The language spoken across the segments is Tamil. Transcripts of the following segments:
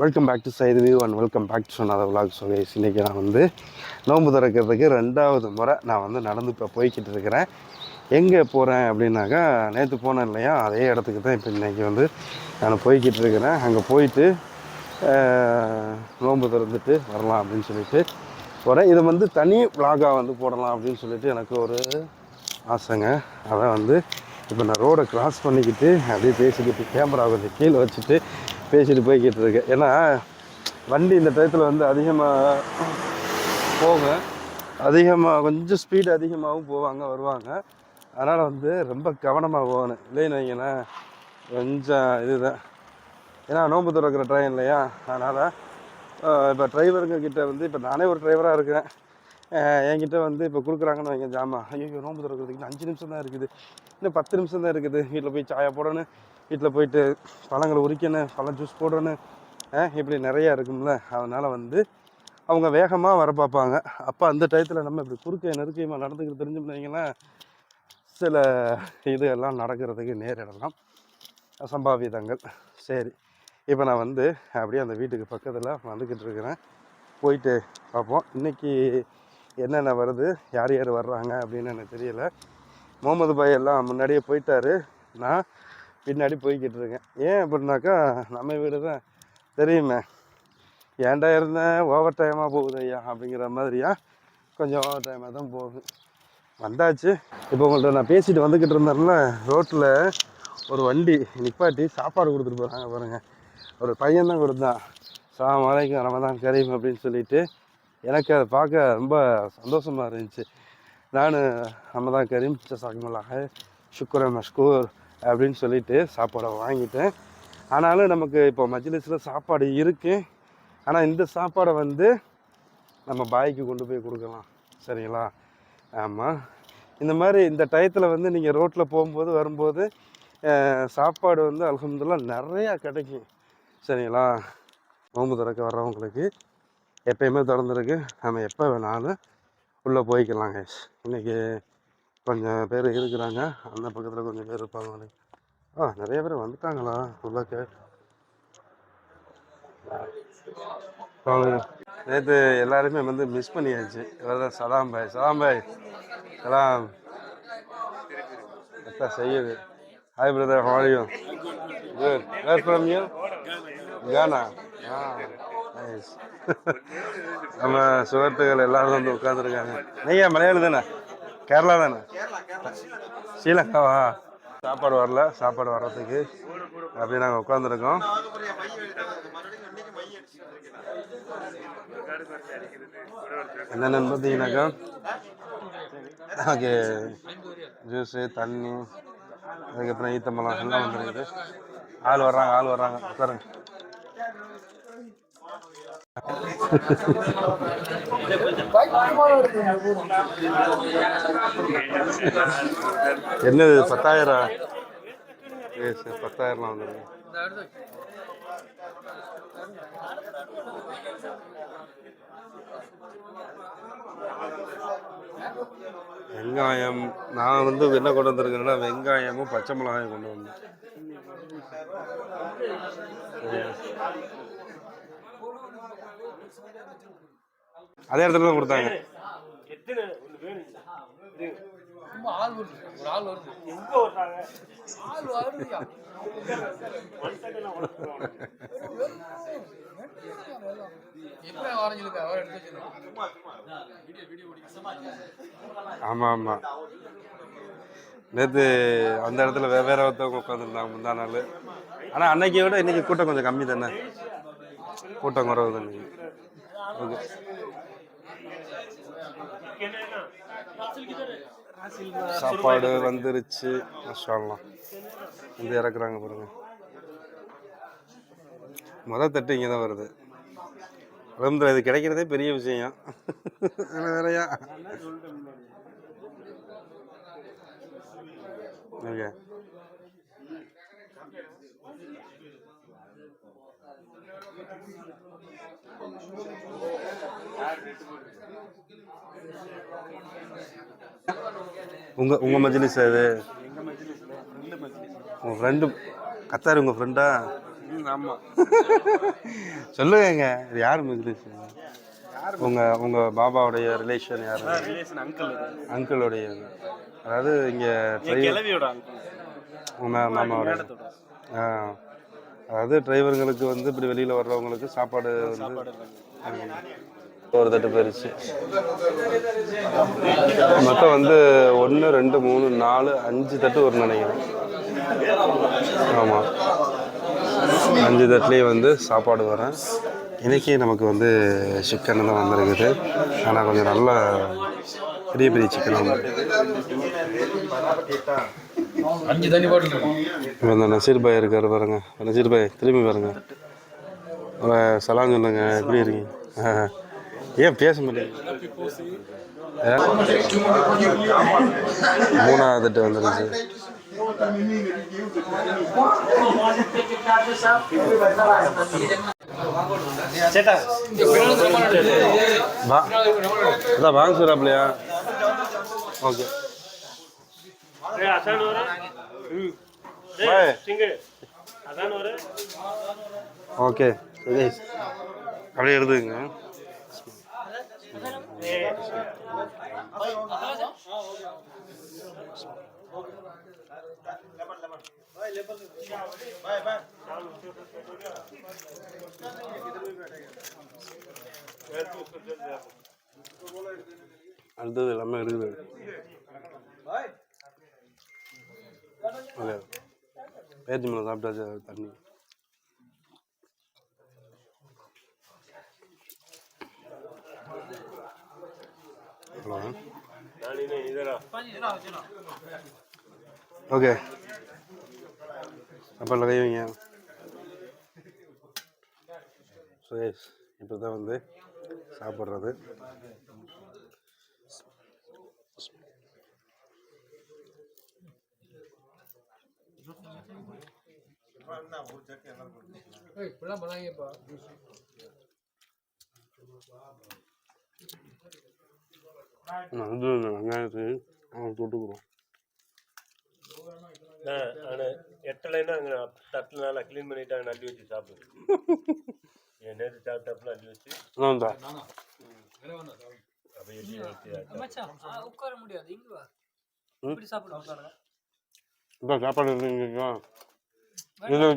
Welcome back to Saidhu view and welcome back to சொன்னாத vlog Sukesh இன்றைக்கி நான் வந்து நோன்பு திறக்கிறதுக்கு ரெண்டாவது முறை நான் வந்து நடந்து இப்போ போய்கிட்டு இருக்கிறேன். எங்கே போகிறேன் அப்படின்னாக்கா நேற்று போனேன் இல்லையா? அதே இடத்துக்கு தான் இப்போ இன்றைக்கி வந்து நான் போய்கிட்டு இருக்கிறேன். அங்கே போயிட்டு நோம்பு நோன்பு திறந்துட்டு வரலாம் அப்படின்னு சொல்லிட்டு போகிறேன் இதை வந்து தனி விலாகாக வந்து போடலாம் அப்படின்னு சொல்லிட்டு எனக்கு ஒரு ஆசைங்க. அதை வந்து இப்போ நான் ரோடை க்ராஸ் பண்ணிக்கிட்டு அப்படியே பேசிக்கிட்டு கேமரா கொஞ்சம் கீழே வச்சுட்டு பேசிட்டு போய்கிட்டு இருக்கு. ஏன்னா வண்டி இந்த டயத்தில் வந்து அதிகமாக போகும் அதிகமாக கொஞ்சம் ஸ்பீடு அதிகமாகவும் போவாங்க வருவாங்க. அதனால் வந்து ரொம்ப கவனமாக போகணும். இல்லைன்னு வைங்கன்னா கொஞ்சம் இதுதான். ஏன்னா நோன்பு திறக்கிற ட்ரெயின் இல்லையா? அதனால் இப்போ டிரைவருங்க கிட்டே வந்து இப்போ நானே ஒரு டிரைவராக இருக்கிறேன். என்கிட்ட வந்து இப்போ கொடுக்குறாங்கன்னு வைங்க ஜாமான் ஐயோ நோன்பு திறக்கிறதுக்கு அஞ்சு நிமிஷம் தான் இருக்குது. இன்னும் பத்து நிமிஷம் தான் இருக்குது. வீட்டில் போய் சாயா போடணும். வீட்டில் போயிட்டு பழங்களை உரிக்கணும் பழம் ஜூஸ் போடணும் இப்படி நிறையா இருக்கும்ல. அதனால் வந்து அவங்க வேகமாக வர பார்ப்பாங்க. அப்போ அந்த டயத்தில் நம்ம இப்படி குறுக்க நெருக்கியமாக நடந்துக்கிட்டு தெரிஞ்சோம்னா சில இது எல்லாம் நடக்கிறதுக்கு நேரிடலாம் அசம்பாவிதங்கள். சரி. இப்போ நான் வந்து அப்படியே அந்த வீட்டுக்கு பக்கத்தில் வந்துக்கிட்டு இருக்கிறேன். போயிட்டு பார்ப்போம். இன்றைக்கி என்னென்ன வருது யார் யார் வர்றாங்க அப்படின்னு எனக்கு தெரியல. முகமது பாய் எல்லாம் முன்னாடியே போயிட்டாரு. நான் பின்னாடி போய்கிட்டு இருக்கேன். ஏன் அப்படின்னாக்கா நம்ம வீடு தான். தெரியுமே. ஏன்டா இருந்தேன் ஓவர் டைமாக போகுது ஐயா அப்படிங்கிற மாதிரியா? கொஞ்சம் ஓவர் டைமாக தான் போகுது. வந்தாச்சு. இப்போ உங்கள்கிட்ட நான் பேசிட்டு வந்துக்கிட்டு இருந்தேன்ல ரோட்டில் ஒரு வண்டி நிப்பாட்டி சாப்பாடு கொடுத்துட்டு போகிறாங்க பாருங்கள் ஒரு பையன் தான் கொடுத்தான். சாம் வலைக்கும் ரமதான் கரீம் அப்படின்னு சொல்லிட்டு எனக்கு அதை பார்க்க ரொம்ப சந்தோஷமாக இருந்துச்சு. நான் ரமதான் கரீம் சாக்கிமலாக சுக்குர மஷ்கூர் அப்படின்னு சொல்லிட்டு சாப்பாடை வாங்கிட்டேன். ஆனாலும் நமக்கு இப்போ மஜ்லிஸில் சாப்பாடு இருக்குது ஆனால் இந்த சாப்பாடை வந்து நம்ம பாய்க்கு கொண்டு போய் கொடுக்கலாம். சரிங்களா? ஆமாம் இந்த மாதிரி இந்த டயத்தில் வந்து நீங்கள் ரோட்டில் போகும்போது வரும்போது சாப்பாடு வந்து அல்ஹம்துலில்லாஹ் நிறையா கிடைக்கும். சரிங்களா? நோம்பு திறக்க வர்றவங்களுக்கு எப்பயுமே திறந்துருக்கு. நம்ம எப்போ வேணாலும் உள்ளே போய்க்கலாங்க. இன்றைக்கி கொஞ்சம் பேர் இருக்கிறாங்க. அந்த பக்கத்தில் கொஞ்சம் பேர் இருப்பாங்க ஆ நிறைய பேர் வந்துட்டாங்களா? உள்ளக்க நேற்று எல்லாருமே வந்து மிஸ் பண்ணியாச்சு. இவர் சலாம் பாய் சலாம் பாய். சலாம் செய்யுது? Hi brother ஹாலியும் good where from you Ghana ah nice நம்ம சுகர்த்துகள் எல்லாரும் வந்து உட்காந்துருக்காங்க நீங்கள் மலையாளி தானே? கேரளா தானே? ஸ்ரீலங்காவா? சாப்பாடு வரல சாப்பாடு வர்றதுக்கு. அப்படியே நாங்கள் உட்காந்துருக்கோம் என்னென்னு பார்த்தீங்கன்னாக்கா நமக்கு ஜூஸு தண்ணி அதுக்கப்புறம் ஈத்தம்பழம் எல்லாம் வந்துருக்குது. ஆள் வர்றாங்க ஆள் வர்றாங்க. உட்காருங்க. என்னது பத்தாயிரம் பத்தாயிரம் பத்தாயிரம்லாம் வெங்காயம் நான் வந்து என்ன கொண்டு வந்திருக்கேன்னா வெங்காயமும் பச்சை மிளகாயும் கொண்டு வந்தேன் அதே இடத்துல தான் கொடுத்தாங்க சும்மா ஆள் வருது ஒரு ஆள் வருது எங்க வர்றாங்க ஆள் வருதுயா எப்படி வரைஞ்சிருக்க? அவர் எடுத்து வச்சிருக்கோம் ஆமாம் ஆமாம் நேற்று அந்த இடத்துல வெவ்வேறு ஒருத்தவங்க உட்காந்துருந்தாங்க முந்தா நாள். ஆனால் அன்னைக்கு விட இன்னைக்கு கூட்டம் கொஞ்சம் கம்மி தானே? கூட்டம் குறவு தானே ஓகே. சாப்பாடு வந்துருச்சு மஷாலாம் வந்து இறக்குறாங்க பாருங்க. மொதல் தட்டு இங்கே தான் வருது. உடம்புல இது கிடைக்கிறதே பெரிய விஷயம். வேறையா? ஓகே. Thank you. உங்க உங்க மஜ்லிஸ் அது உங்க ஃப்ரெண்டு கத்தார் உங்க ஃப்ரெண்டா ஆமா. சொல்லுங்க இது யார் மஜ்லிஸ்? உங்க உங்க பாபாவுடைய ரிலேஷன் யார்? ரிலேஷன் அங்கிள் அங்கிளுடைய. அதாவது இங்க டிரைவர் கிளவியோட மாமாவுடைய. ஆ. அதாவது டிரைவர்களுக்கு வந்து இப்படி வெளியில் வர்றவங்களுக்கு சாப்பாடு வந்து ஒரு தட்டு போயிருச்சு. மொத்தம் வந்து ஒன்று ரெண்டு மூணு நாலு அஞ்சு தட்டு வரும்னு நினைக்கிறேன். ஆமாம் அஞ்சு தட்டுலேயும் வந்து சாப்பாடு வரேன் இன்றைக்கி நமக்கு வந்து சிக்கன் தான் வந்திருக்குது. ஆனால் கொஞ்சம் நல்ல பெரிய பெரிய சிக்கன் வந்து அஞ்சு தண்ணி பாட்டில் இந்த நசீர் பாய் இருக்காரு பாருங்க. நசீர் பாய் திரும்பி பாருங்க. ஒரு சலாம் சொல்லுங்க. எப்படி இருக்கீங்க. ஏன் பேச மாட்டேங்க மூணாவது தட்டு வந்துருச்சு. அதான் வாங்க சொல்கிறாப்லையா ஓகே. ஓகே. சரி அப்படியே எழுதுங்க அடுத்தது எல்லாமே இருக்குது பேச்சு மேலே சாப்பிட்டாச்சு தண்ணி. Hello okay. அப்போ கை ஸோ சுரேஷ் இப்போ தான் வந்து சாப்பிட்றது. இப்படிலாம் பண்ணாங்கப்பா அது வெங்காயத்துக்கு அவன் தொட்டுக்கிறோம் நான் எட்டலைன்னா அங்கே தட்டில் நல்லா க்ளீன் பண்ணிட்டாங்க அள்ளி வச்சு சாப்பிடு. என் நேற்று சாப்பிட்டாப்புல அள்ளி வச்சு? இங்க சாப்பிடு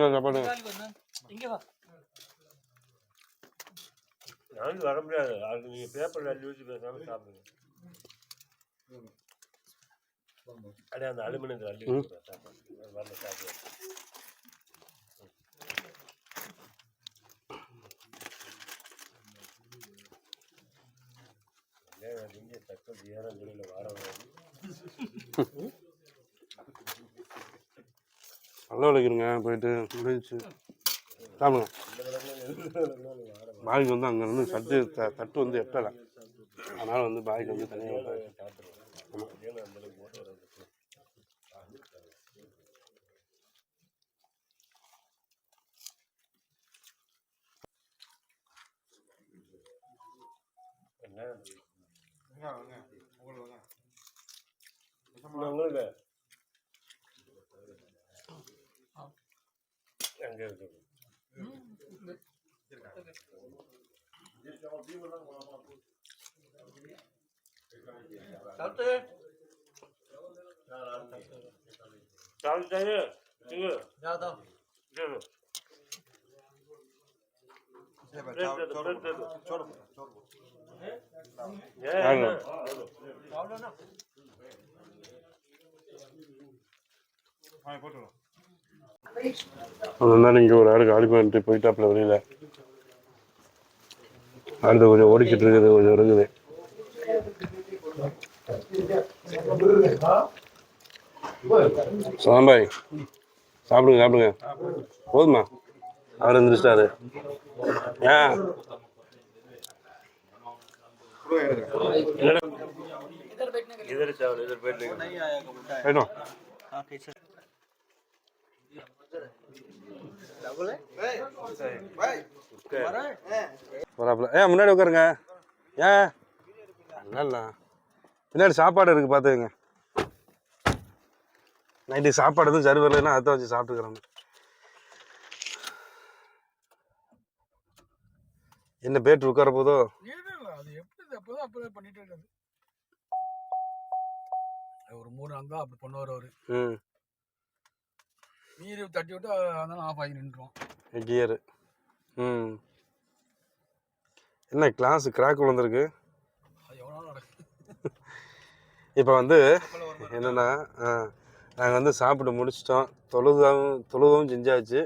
சாப்பாடு சாப்பாடு. இங்க வா. நானும் வர முடியாது. அது நீங்கள் பேப்பரில் அள்ளி வச்சு பேசாமல் சாப்பிடுங்க. அப்படியே அந்த அலுமினியத்தில் அள்ளி சாப்பாடு வரல இங்கே தக்க வர நல்ல விளைக்கிறங்க போயிட்டு முடிஞ்சிச்சு. சாப்பிடுங்க. பாய்க்கு வந்து அங்கே இருந்து சட்டு தட்டு வந்து எட்டலை. அதனால் வந்து பாய்க்கு வந்து தனியாக உங்களுக்கு அங்கே இருக்கு சாப்பிட்டு இங்க யாதா இங்க ஒரு ஆடு காலி பண்ணிட்டு போயிட்டாப்புல வெளியில். அடுத்து கொஞ்சம் ஓடிக்கிட்டு இருக்குது கொஞ்சம் இருக்குது. சாம்பாய் சாப்பிடுங்க சாப்பிடுங்க போதுமா அவர் எழுந்திரிச்சிட்டாரு ஏன் इधर चावल इधर बैठने का போயிட்டோம் வராப்புல ஏன் முன்னாடி உட்காருங்க ஏன் நல்லா பின்னாடி சாப்பாடு இருக்கு பார்த்துக்கங்க. நைட்டு சாப்பாடு எதுவும் சரி வரலைன்னா அதை வச்சு சாப்பிட்டுக்கிறோம். என்ன பேட்ரு உட்கார போதோ? இருக்காது ஒரு மூணு அங்கா அப்படி பண்ணுவார் அவர். ம். மீறி தட்டி விட்டு அதனால ஆஃப் ஆகி நின்றுவோம் கியரு ம். என்ன கிளாஸ் கிராக் விழுந்திருக்கு அது எவ்வளோ நாள் நடக்கும் இப்போ வந்து என்னென்னா நாங்கள் வந்து சாப்பிட்டு முடிச்சிட்டோம். தொழுகவும் தொழுகவும் செஞ்சாச்சு.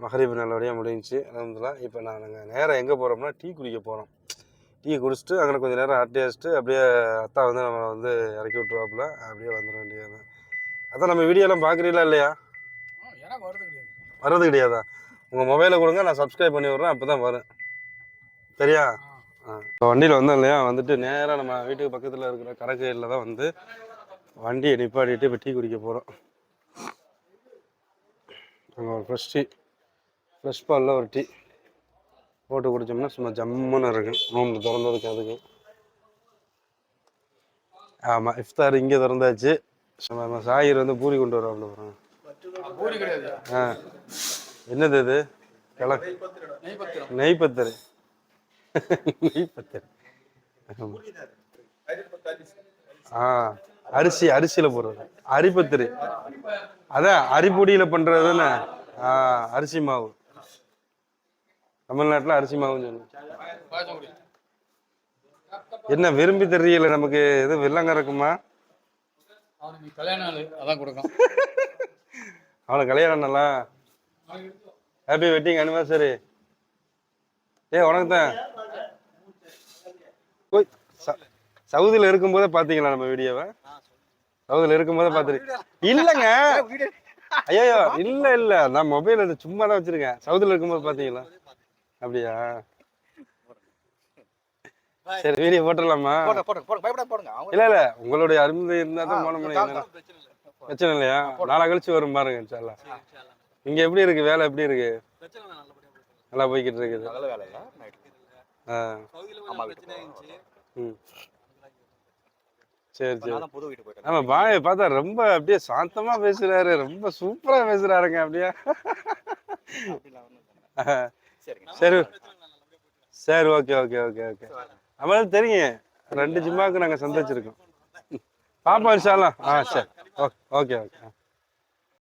மகரீப் நல்லபடியாக முடிஞ்சுச்சு. அலமதுல்லா இப்போ நான் நாங்கள் நேராக எங்கே போகிறோம்னா டீ குடிக்க போகிறோம் டீ குடிச்சிட்டு அங்கே கொஞ்சம் நேரம் அரட்டை அடிச்சிட்டு அப்படியே அத்தா வந்து நம்ம வந்து இறக்கி விட்ருவாப்புல அப்படியே வந்துட வேண்டியது அதான் நம்ம வீடியோலாம் பார்க்குறீங்களா இல்லையா? வர்றது கிடையாதா. உங்கள் மொபைலை கொடுங்க நான் சப்ஸ்கிரைப் பண்ணி விட்றேன் அப்போ தான் வரும். சரியா? வண்டியில் வந்தோம் இல்லையா? வந்துட்டு நேராக நம்ம வீட்டுக்கு பக்கத்தில் இருக்கிற கடற்கரையில் தான் வந்து வண்டியை நிப்பாட்டிட்டு இப்போ டீ குடிக்க போகிறோம் அங்கே ஒரு ஃப்ரெஷ் டீ ஃப்ரெஷ் பாலில் ஒரு டீ. போட்டு குடித்தோம்னா சும்மா ஜம்முன்னு இருக்கும். நோம்பு திறந்ததுக்கு அதுக்கு. ஆமாம் இஃப்தார் இங்கே திறந்தாச்சு. நம்ம சாயிர் வந்து பூரி கொண்டு வரோம் கிடையாது. ஆ. என்னது இது? கிள நெய் பத்திரம் நெய்பத்தர் நெய்பத்தர் ஆமா. ஆ அரிசி அரிசியில் போடுறது. அரிப்பத்திரி. அதான் அரிப்பொடியில் பண்ணுறது தானே? ஆ அரிசி மாவு. தமிழ்நாட்டில் அரிசி மாவுன்னு குடி என்ன விரும்பி தெரியல நமக்கு? எது வெள்ளங்க இருக்குமா? அவனுக்கு கல்யாணம் நல்லா ஹாப்பி வெட்டிங் அனிவர்சரி ஏ உனக்கு தான் சவுதியில் இருக்கும்போதே பார்த்தீங்களா நம்ம வீடியோவை? சவுதியில் இருக்கும்போதே பார்த்துரு இல்லைங்க. ஐயோ இல்லை இல்லை. நான் மொபைல் அது சும்மா தான் வச்சிருக்கேன். சவுதியில் இருக்கும்போது பார்த்தீங்களா அப்படியா? சரி வீடியோ போட்டுடலாமா? இல்லை இல்லை. உங்களுடைய அருமை இருந்தால் தான் போன முடியும். பிரச்சனை இல்லையா? நாளா கழிச்சு வரும் பாருங்க இன்ஷால்லா இங்க எப்படி இருக்கு? வேலை எப்படி இருக்கு? நல்லா போய்கிட்டு இருக்குது நல்ல ஆ. ம். சரி சரி. ஆமா பாய பார்த்தா ரொம்ப அப்படியே சாந்தமா பேசுறாரு. ரொம்ப சூப்பரா பேசுறாருங்க அப்படியே. சரி. சரி ஓகே ஓகே ஓகே ஓகே. அவளுக்கு தெரியும் ரெண்டு ஜிம்மாவுக்கு நாங்க சந்திச்சிருக்கோம். பாப்பா இன்ஷால்லாம் ஆ சரி. Okay okay okay.